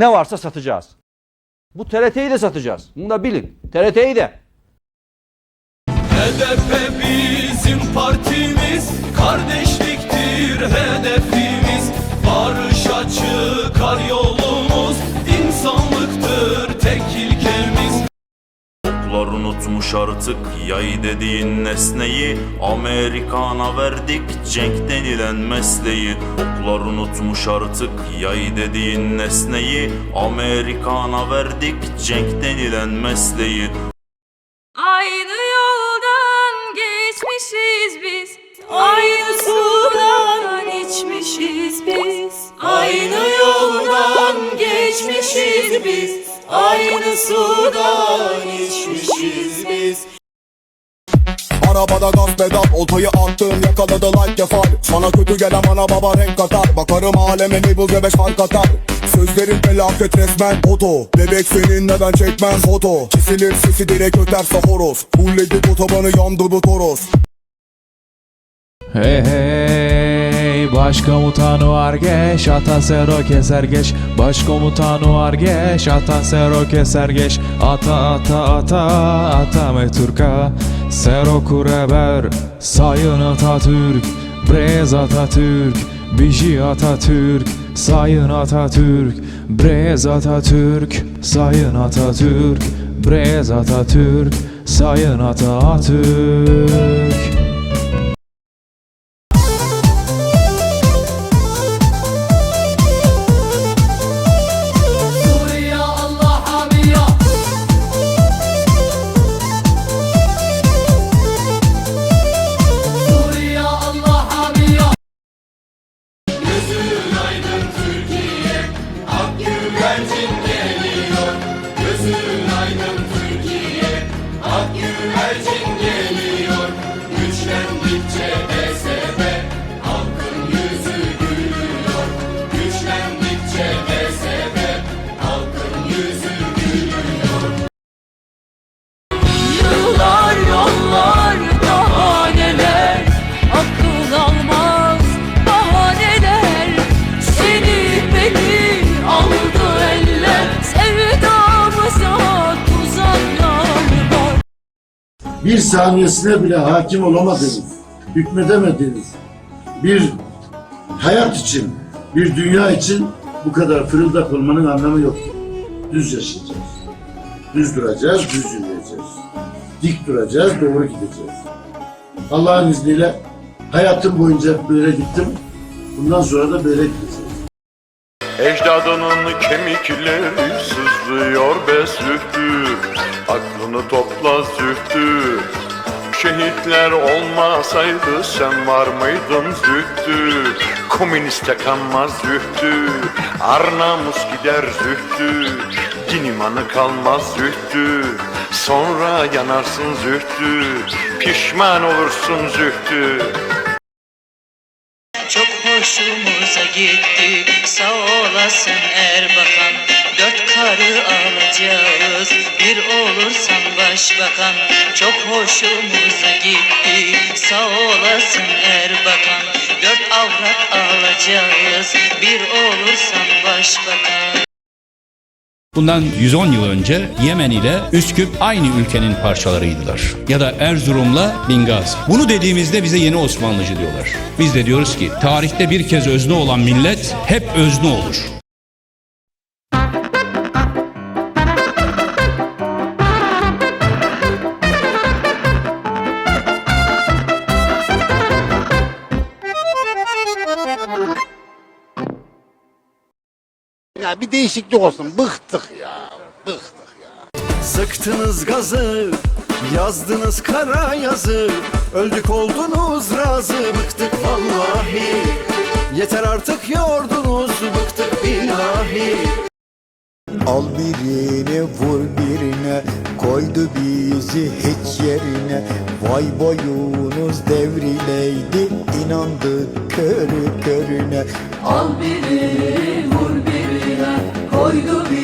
Ne varsa satacağız. Bu TRT'yi de satacağız. Bunu da bilin. TRT'yi de. HDP bizim partimiz Kardeşliktir unutmuş artık yay dediğin nesneyi. Amerikana verdik cenk denilen mesleği. Oklar unutmuş artık yay dediğin nesneyi. Amerikana verdik cenk denilen mesleği. Aynı yoldan geçmişiz biz. Aynı sudan içmişiz biz. Aynı yoldan geçmişiz biz Aynı sudan içmişiz biz. Arabada gaz pedal Oltayı attım yakaladı like kefal Sana kötü gelen bana baba renk katar Bakarım aleme ne bul beş fark atar. Sözlerin felaket resmen foto Bebek senin neden çekmem foto? Kesilir sesi direkt öterse horoz. Fulledik otobanı yandı bu toros. Hey hey Başkomutanı var geç Ata sero keser geç. Başkomutanı var geç Ata sero keser geç. Ata ata ata Ata meturka. Sero kureber Sayın Atatürk. Brez Atatürk Biji Atatürk. Sayın Atatürk Brez Atatürk. Sayın Atatürk Brez Atatürk. Sayın Atatürk bir saniyesine bile hakim olamadınız, hükmedemediniz. Bir hayat için, bir dünya için bu kadar fırıldak olmanın anlamı yok. Düz yaşayacağız. Düz duracağız, düz yürüyeceğiz. Dik duracağız, doğru gideceğiz. Allah'ın izniyle hayatım boyunca böyle gittim. Bundan sonra da böyle gideceğiz. Ecdadının kemikleri sızlıyor be zühtü. Aklını topla zühtü. Şehitler olmasaydı sen var mıydın zühtü? Komüniste kanmaz zühtü. Arnamus gider zühtü. Din imanı kalmaz zühtü. Sonra yanarsın zühtü. Pişman olursun zühtü Çok hoşumuza gitti. Sağ olasın Erbakan. Dört karı alacağız. Bir olursan başbakan. Çok hoşumuza gitti. Sağ olasın Erbakan. Dört avrat alacağız. Bir olursan başbakan Bundan 110 yıl önce Yemen ile Üsküp aynı ülkenin parçalarıydılar. Ya da Erzurum'la Bingazi. Bunu dediğimizde bize yeni Osmanlıcı diyorlar. Biz de diyoruz ki tarihte bir kez özne olan millet hep özne olur. Ya bir değişiklik olsun. Bıktık ya. Bıktık ya. Sıktınız gazı, yazdınız kara yazı. Öldük oldunuz razı, bıktık vallahi. Yeter artık yordunuz, bıktık billahi. Al birini vur birine. Koydu bizi hiç yerine. Vay boyunuz devrileydi inandı körü körüne. Al birini vur birine Koydu